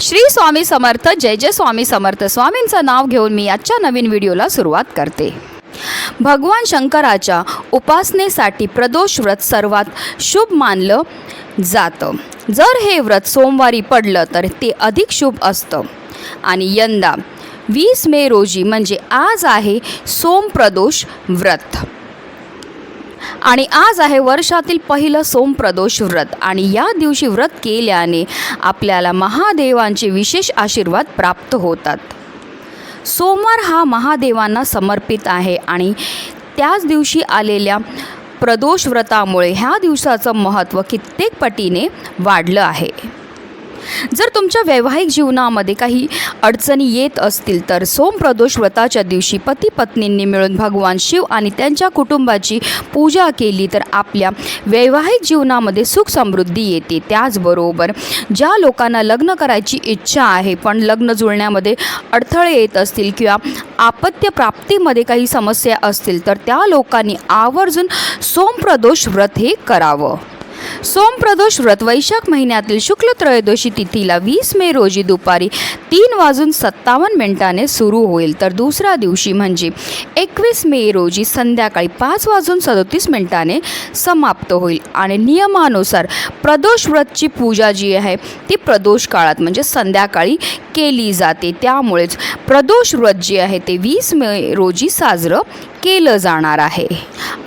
श्री स्वामी समर्थ जय जय स्वामी समर्थ. स्वामींचं नाव घेऊन मी आजच्या नवीन व्हिडिओला सुरुवात करते. भगवान शंकराच्या उपासनेसाठी प्रदोष व्रत सर्वात शुभ मानलं जातं. जर हे व्रत सोमवारी पडलं तर ते अधिक शुभ असतं. आणि यंदा वीस मे रोजी म्हणजे आज आहे सोमप्रदोष व्रत. आणि आज आहे वर्षातील पहिलं सोमप्रदोष व्रत. आणि या दिवशी व्रत केल्याने आपल्याला महादेवांचे विशेष आशीर्वाद प्राप्त होतात. सोमवार हा महादेवांना समर्पित आहे आणि त्याच दिवशी आलेल्या प्रदोष व्रतामुळे ह्या दिवसाचं महत्त्व कित्येक पटीने वाढलं आहे. जर तुमच्या वैवाहिक जीवनामध्ये काही अडचणी येत असतील तर सोमप्रदोष व्रताच्या दिवशी पती पत्नींनी मिळून भगवान शिव आणि त्यांच्या कुटुंबाची पूजा केली तर आपल्या वैवाहिक जीवनामध्ये सुख समृद्धी येते. त्याचबरोबर ज्या लोकांना लग्न करायची इच्छा आहे पण लग्न जुळण्यामध्ये अडथळे येत असतील किंवा आपत्य प्राप्तीमध्ये काही समस्या असतील तर त्या लोकांनी आवर्जून सोमप्रदोष व्रत हे करावं. सोमप्रदोष व्रत वैशाख महिन्यातील शुक्ल त्रयोदशी तिथीला वीस मे रोजी दुपारी तीन वाजून सत्तावन्न मिनिटाने सुरू होईल. तर दुसऱ्या दिवशी म्हणजे एकवीस मे रोजी संध्याकाळी पाच वाजून सदोतीस मिनिटाने समाप्त होईल. आणि नियमानुसार प्रदोष व्रतची पूजा जी आहे ती प्रदोष काळात म्हणजे संध्याकाळी केली जाते. त्यामुळेच प्रदोष व्रत जे आहे ते वीस मे रोजी साजरं केलं जाणार आहे.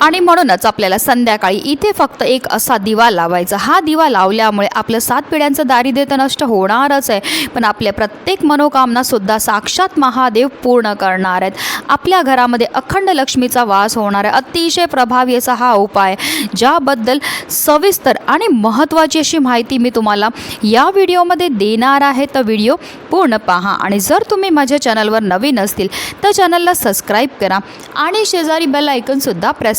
आणि म्हणूनच आपल्याला संध्याकाळी इथे फक्त एक असा दिवा लावायचा. हा दिवा लावल्यामुळे आपलं सात पिढ्यांचं दारिद्र्य तर नष्ट होणारच आहे. पण आपल्या प्रत्येक मनोकामनासुद्धा साक्षात महादेव पूर्ण करणार आहेत. आपल्या घरामध्ये अखंड लक्ष्मीचा वास होणार आहे. अतिशय प्रभावी असा हा उपाय. ज्याबद्दल सविस्तर आणि महत्त्वाची अशी माहिती मी तुम्हाला या व्हिडिओमध्ये देणार आहे. तर व्हिडिओ पूर्ण पहा. आणि जर तुम्ही माझ्या चॅनलवर नवीन असतील तर चॅनलला सबस्क्राईब करा. आणि शेजारी बेल ऐकूनसुद्धा प्रेस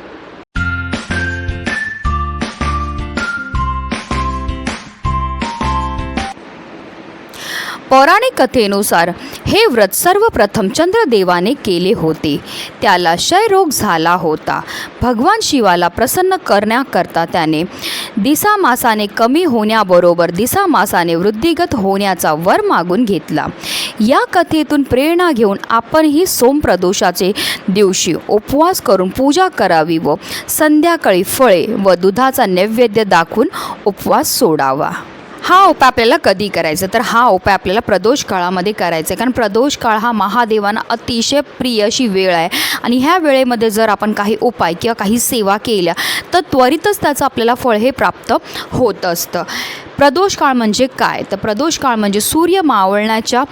पौराणिक कथेनुसार हे व्रत सर्वप्रथम चंद्रदेवाने केले होते. त्याला क्षयरोग झाला होता. भगवान शिवाला प्रसन्न करण्याकरता त्याने दिसामासाने कमी होण्याबरोबर दिसामासाने वृद्धिगत होण्याचा वर मागून घेतला. या कथेतून प्रेरणा घेऊन आपणही सोमप्रदोषाचे दिवशी उपवास करून पूजा करावी व संध्याकाळी फळे व दुधाचा नैवेद्य दाखवून उपवास सोडावा. हा उपाय आपल्याला कधी करायचा? तर हा उपाय आपल्याला प्रदोष काळामध्ये करायचा आहे. कारण प्रदोष काळ हा महादेवांना अतिशय प्रिय अशी वेळ आहे. आणि ह्या वेळेमध्ये जर आपण काही उपाय किंवा काही सेवा केल्या तर त्वरितच त्याचं आपल्याला फळ हे प्राप्त होत असतं. प्रदोष काळ म्हणजे काय? तर प्रदोष काळ म्हणजे सूर्य मावळण्याच्या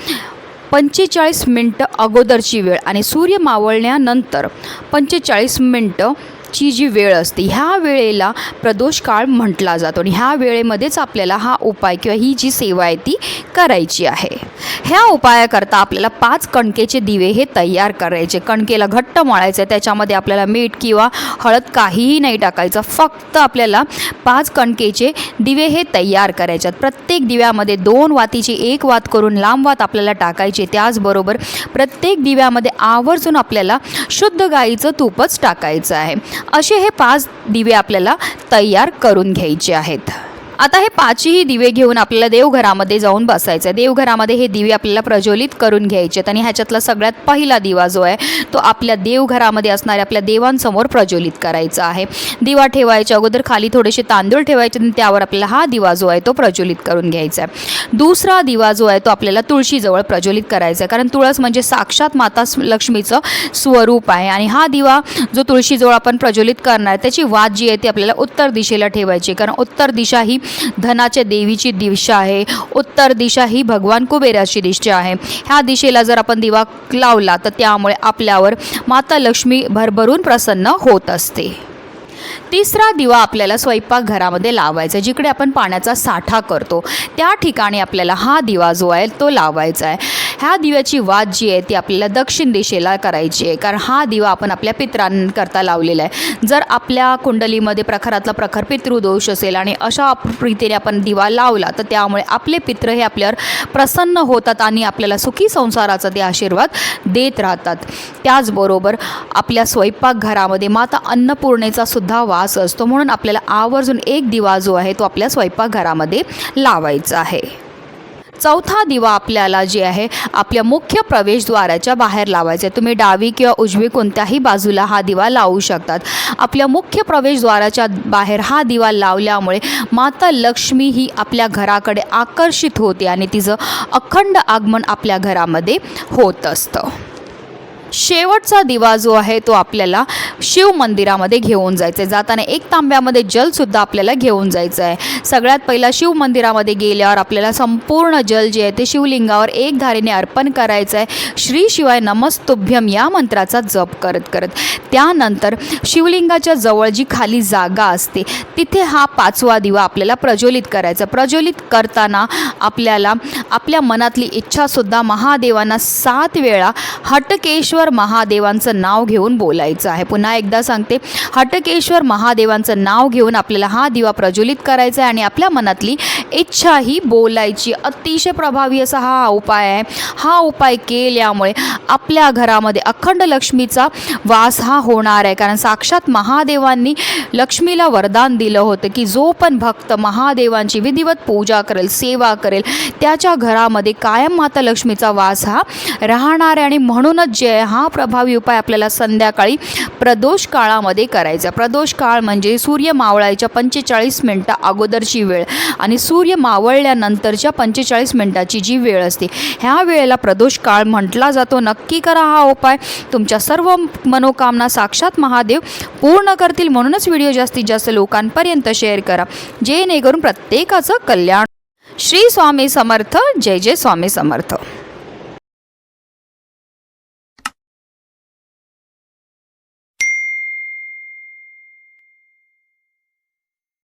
पंचेचाळीस मिनटं अगोदरची वेळ. आणि सूर्य मावळण्यानंतर पंचेचाळीस मिनटं ची जी वेळ असते ह्या वेळेला प्रदोष काळ म्हटला जातो आणि ह्या वेळेमध्येच आपल्याला हा उपाय किंवा ही जी सेवा आहे ती करायची आहे. ह्या उपायाकरता आपल्याला पाच कणकेचे दिवे हे तयार करायचे. कणकेला घट्ट मळायचं त्याच्यामध्ये आपल्याला मीठ किंवा हळद काहीही नाही टाकायचं फक्त आपल्याला पाच कणकेचे दिवे हे तयार करायचे. प्रत्येक दिव्यामध्ये दोन वातीची एक वात करून लांब वात आपल्याला टाकायचे. त्याचबरोबर प्रत्येक दिव्यामध्ये आवर्जून आपल्याला शुद्ध गाईचं तूपच टाकायचं आहे. असे हे पाच दिवे आपल्याला तयार करून घ्यायचे आहेत. आता हे पाचही दिवे घेऊन आपल्याला देवघरामध्ये जाऊन बसायचं आहे देवघरामध्ये हे दिवे आपल्याला प्रज्वलित करून घ्यायचे आहेत आणि ह्याच्यातला सगळ्यात पहिला दिवा जो आहे तो आपल्या देवघरामध्ये असणाऱ्या आपल्या देवांसमोर प्रज्वलित करायचा आहे. दिवा ठेवायच्या अगोदर खाली थोडेसे तांदूळ ठेवायचे आणि त्यावर आपल्याला हा दिवा जो आहे तो प्रज्वलित करून घ्यायचा आहे. दुसरा दिवा जो आहे तो आपल्याला तुळशीजवळ प्रज्वलित करायचा आहे. कारण तुळस म्हणजे साक्षात माता लक्ष्मीचं स्वरूप आहे आणि हा दिवा जो तुळशीजवळ आपण प्रज्वलित करणार त्याची वात जी आहे ती आपल्याला उत्तर दिशेला ठेवायची कारण उत्तर दिशा ही धनाच्या देवीची दिशा आहे उत्तर दिशा ही भगवान कुबेराची दिशा आहे. ह्या दिशेला जर आपण दिवा लावला तर त्यामुळे आपल्यावर माता लक्ष्मी भरभरून प्रसन्न होत असते. तिसरा दिवा आपल्याला स्वयंपाकघरामध्ये लावायचा आहे जिकडे आपण पाण्याचा साठा करतो. त्या ठिकाणी आपल्याला हा दिवा जो आहे तो लावायचा आहे. ह्या दिव्याची वाद जी आहे ती आपल्याला दक्षिण दिशेला करायची आहे कारण हा दिवा आपण आपल्या पित्रांकरता लावलेला आहे. जर आपल्या कुंडलीमध्ये प्रखरातला प्रखर पितृदोष असेल आणि अशा रीतीने आपण दिवा लावला तर त्यामुळे आपले पित्र हे आपल्यावर प्रसन्न होतात आणि आपल्याला सुखी संसाराचा ते आशीर्वाद देत राहतात. त्याचबरोबर आपल्या स्वयंपाकघरामध्ये माता अन्नपूर्णेचा सुद्धा वास असतो म्हणून आपल्याला आवर्जून एक दिवा जो आहे तो आपल्या स्वयंपाकघरामध्ये लावायचा आहे. चौथा दिवा आपल्याला जे आहे आपल्या मुख्य प्रवेशद्वाराच्या बाहेर लावायचा आहे. तुम्ही डावी किंवा उजवी कोणत्याही बाजूला हा दिवा लावू शकतात. आपल्या मुख्य प्रवेशद्वाराच्या बाहेर हा दिवा लावल्यामुळे माता लक्ष्मी ही आपल्या घराकडे आकर्षित होते आणि तिचं अखंड आगमन आपल्या घरामध्ये होत असतं. शेवटचा दिवा जो आहे तो आपल्याला शिव मंदिरामध्ये घेऊन जायचं आहे जाताना एक तांब्यामध्ये जलसुद्धा आपल्याला घेऊन जायचं आहे सगळ्यात पहिला शिव मंदिरामध्ये गेल्यावर आपल्याला संपूर्ण जल जे आहे ते शिवलिंगावर एक धारेने अर्पण करायचं आहे श्री शिवाय नमस्तुभ्यम या मंत्राचा जप करत करत. त्यानंतर शिवलिंगाच्या जवळ जी खाली जागा असते तिथे हा पाचवा दिवा आपल्याला प्रज्वलित करायचा. प्रज्वलित करताना आपल्याला आपल्या मनातली इच्छासुद्धा महादेवांना सात वेळा हटकेश्वर महादेवांचं नाव घेऊन बोलायचं आहे. पुन्हा एकदा सांगते हटकेश्वर महादेवांचं नाव घेऊन आपल्याला हा दिवा प्रज्वलित करायचा आहे आणि आपल्या मनातली इच्छा ही बोलायची. अतिशय प्रभावी असा हा उपाय आहे. हा उपाय केल्यामुळे आपल्या घरामध्ये अखंड लक्ष्मीचा वास हा होणार आहे. कारण साक्षात महादेवांनी लक्ष्मीला वरदान दिलं होतं की जो पण भक्त महादेवांची विधिवत पूजा करेल सेवा करेल त्याच्या घरामध्ये कायम माता लक्ष्मीचा वास हा राहणार आहे. आणि म्हणूनच जे हा प्रभावी उपाय आपल्याला संध्याकाळी प्रदोष काळामध्ये करायचा. प्रदोष काळ म्हणजे सूर्य मावळायच्या पंचेचाळीस मिनटं अगोदरची वेळ आणि सूर्य मावळल्यानंतरच्या पंचेचाळीस मिनटाची जी वेळ असते ह्या वेळेला प्रदोष काळ म्हटला जातो. नक्की करा हा उपाय. तुमच्या सर्व मनोकामना साक्षात महादेव पूर्ण करतील. म्हणूनच व्हिडिओ जास्तीत जास्त लोकांपर्यंत शेअर करा. जेणेकरून प्रत्येकाचं कल्याण. श्री स्वामी समर्थ. जय जय स्वामी समर्थ.